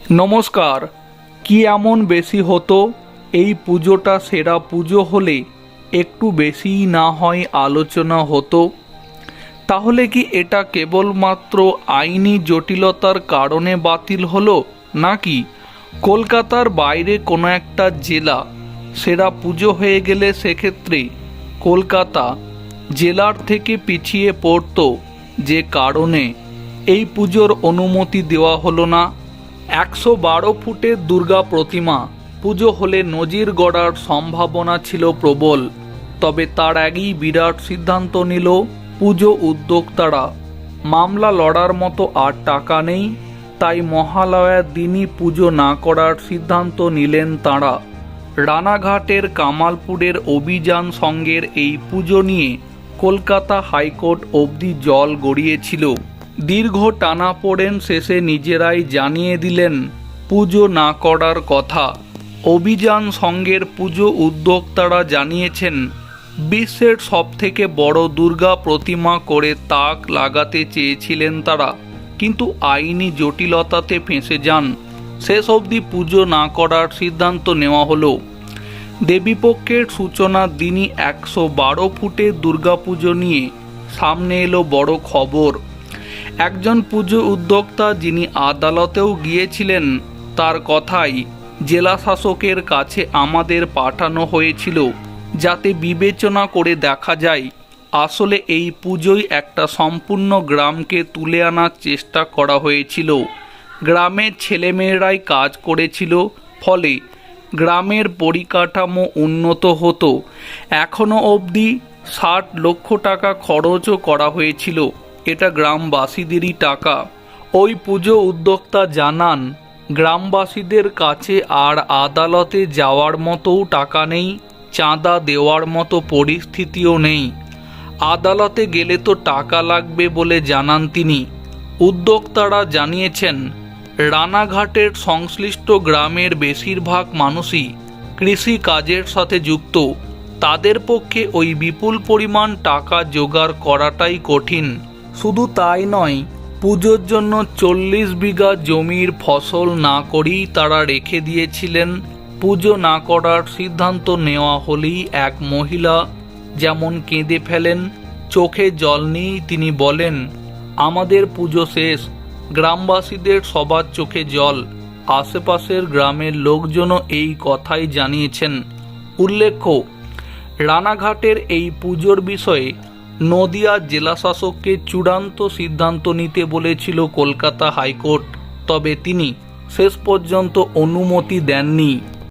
নমস্কার, কি এমন বেশি হতো? এই পুজোটা সেরা পুজো হলে একটু বেশিই না হয় আলোচনা হতো? তাহলে কি এটা কেবলমাত্র আইনি জটিলতার কারণে বাতিল হলো, নাকি কলকাতার বাইরে কোনো একটা জেলা সেরা পুজো হয়ে গেলে সেক্ষেত্রে কলকাতা জেলার থেকে পিছিয়ে পড়তো যে কারণে এই পুজোর অনুমতি দেওয়া হলো না? একশো বারো ফুটের দুর্গা প্রতিমা। পুজো হলে নজির গড়ার সম্ভাবনা ছিল প্রবল। তবে তার আগেই বিরাট সিদ্ধান্ত নিল পুজো উদ্যোক্তারা। মামলা লড়ার মতো আর টাকা নেই, তাই মহালয়ার দিনই পুজো না করার সিদ্ধান্ত নিলেন তাঁরা। রানাঘাটের কামালপুরের অভিযান সঙ্গের এই পুজো নিয়ে কলকাতা হাইকোর্ট অবধি জল গড়িয়েছিল। দীর্ঘ টানাপোড়েন শেষে নিজেরাই জানিয়ে দিলেন, পুজো না করার কথা। অভিযান সঙ্গের পুজো উদ্যোক্তারা জানিয়েছেন, বিশ্বের সবথেকে বড় দুর্গা প্রতিমা করে তাক লাগাতে চেয়েছিলেন তারা, কিন্তু আইনি জটিলতাতে ফেঁসে যান। শেষ অবধি পুজো না করার সিদ্ধান্ত নেওয়া হলো। দেবীপক্ষের সূচনার দিনই একশো বারো ফুটের দুর্গাপুজো নিয়ে সামনে এলো বড় খবর। একজন পুজো উদ্যোক্তা যিনি আদালতেও গিয়েছিলেন, তার কথাই জেলা শাসকের কাছে আমাদের পাঠানো হয়েছিল, যাতে বিবেচনা করে দেখা যায়, আসলে এই পুজোই একটা সম্পূর্ণ গ্রামকে তুলে আনার চেষ্টা করা হয়েছিল। গ্রামের ছেলেমেয়েরাই কাজ করেছিল, ফলে গ্রামের পরিকাঠামো উন্নত হতো। এখনও অবধি ষাট লক্ষ টাকা খরচও করা হয়েছিল। এটা গ্রামবাসীদেরই টাকা। ওই পুজো উদ্যোক্তা জানান, গ্রামবাসীদের কাছে আর আদালতে যাওয়ার মতোও টাকা নেই, চাঁদা দেওয়ার মতো পরিস্থিতিও নেই। আদালতে গেলে তো টাকা লাগবে বলে জানান তিনি। উদ্যোক্তারা জানিয়েছেন, রানাঘাটের সংশ্লিষ্ট গ্রামের বেশিরভাগ মানুষই কৃষি কাজের সাথে যুক্ত। তাদের পক্ষে ওই বিপুল পরিমাণ টাকা জোগাড় করাটাই কঠিন। শুধু তাই নয়, পুজোর জন্য চল্লিশ বিঘা জমির ফসল না করেই তারা রেখে দিয়েছিলেন। পুজো না করার সিদ্ধান্ত নেওয়া হলেই এক মহিলা যেমন কেঁদে ফেলেন, চোখে জল নিয়েই তিনি বলেন, আমাদের পুজো শেষ, গ্রামবাসীদের সবার চোখে জল, আশেপাশের গ্রামের লোকজনও এই কথাই জানিয়েছেন। উল্লেখ্য, রানাঘাটের এই পুজোর বিষয়ে নদিয়া জেলাশাসককে চূড়ান্ত সিদ্ধান্ত নিতে বলেছিল কলকাতা হাইকোর্ট তবে তিনি শেষ পর্যন্ত অনুমতি দেননি।